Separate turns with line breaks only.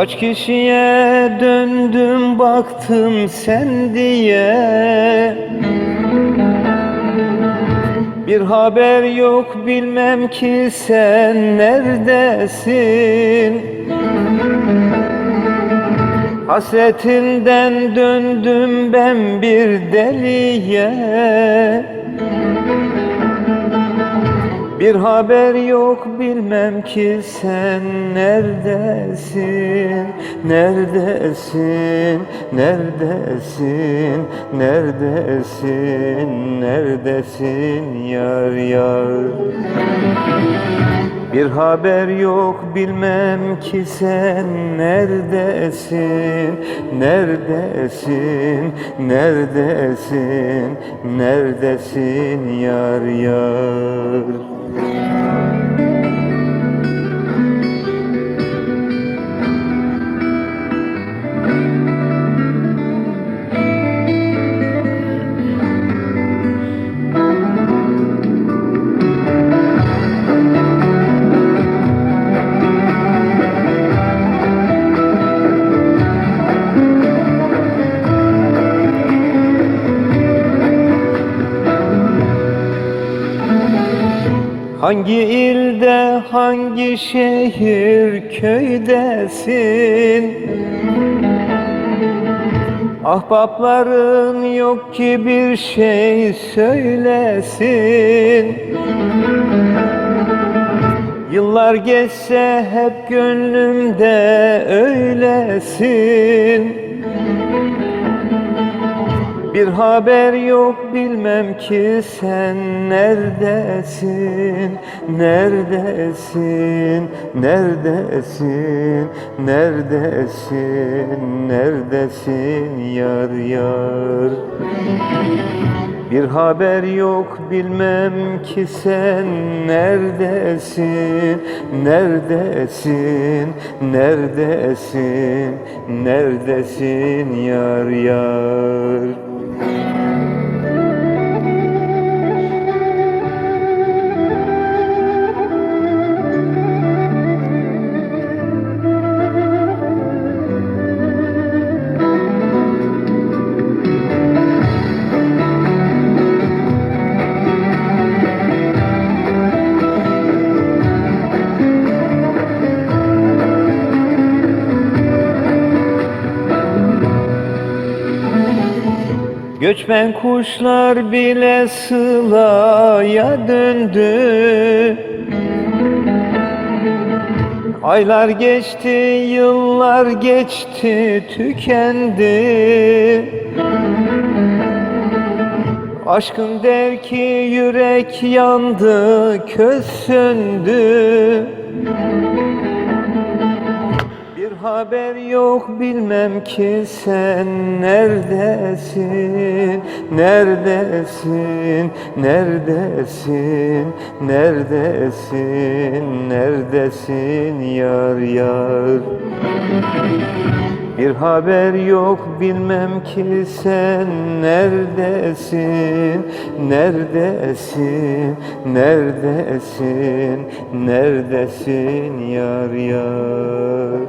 Kaç kişiye döndüm baktım sen diye. Bir haber yok bilmem ki sen neredesin? Hasretinden döndüm ben bir deliye Bir haber yok bilmem ki sen neredesin Neredesin, neredesin, neredesin, neredesin yar yar bir haber yok bilmem ki sen neredesin, neredesin, neredesin, neredesin yar yar. Hangi ilde, hangi şehir, köydesin? Ahbapların yok ki bir şey söylesin Yıllar geçse hep gönlümde öylesin bir haber yok bilmem ki sen neredesin, neredesin, neredesin, neredesin, neredesin yar yar. Bir haber yok bilmem ki sen neredesin, neredesin, neredesin, neredesin yar yar. Göçmen kuşlar bile sılaya döndü. Aylar geçti, yıllar geçti, tükendi. Aşkın der ki yürek yandı, köz söndü haber yok bilmem ki sen neredesin, neredesin, neredesin, neredesin, neredesin yar yar. Bir haber yok bilmem ki sen neredesin, neredesin, neredesin, neredesin yar yar.